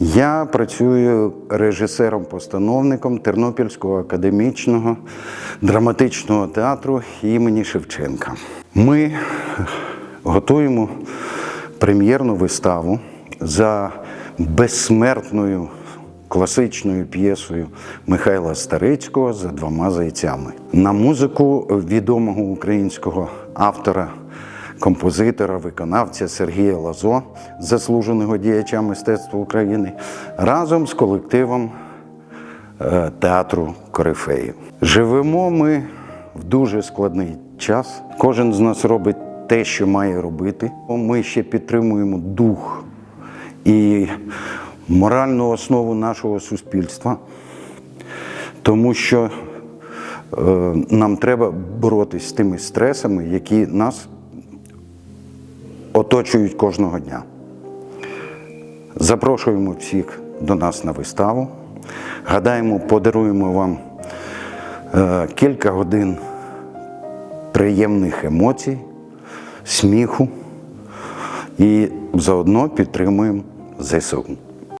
Я працюю режисером-постановником Тернопільського академічного драматичного театру імені Шевченка. Ми готуємо прем'єрну виставу за безсмертною класичною п'єсою Михайла Старицького за двома зайцями. На музику відомого українського автора композитора, виконавця Сергія Лазо, заслуженого діяча мистецтва України, разом з колективом е, театру Корифеїв. Живемо ми в дуже складний час. Кожен з нас робить те, що має робити. Ми ще підтримуємо дух і моральну основу нашого суспільства, тому що е, нам треба боротися з тими стресами, які нас оточують кожного дня. Запрошуємо всіх до нас на виставу. Гадаємо, подаруємо вам е, кілька годин приємних емоцій, сміху і заодно підтримуємо ЗСУ.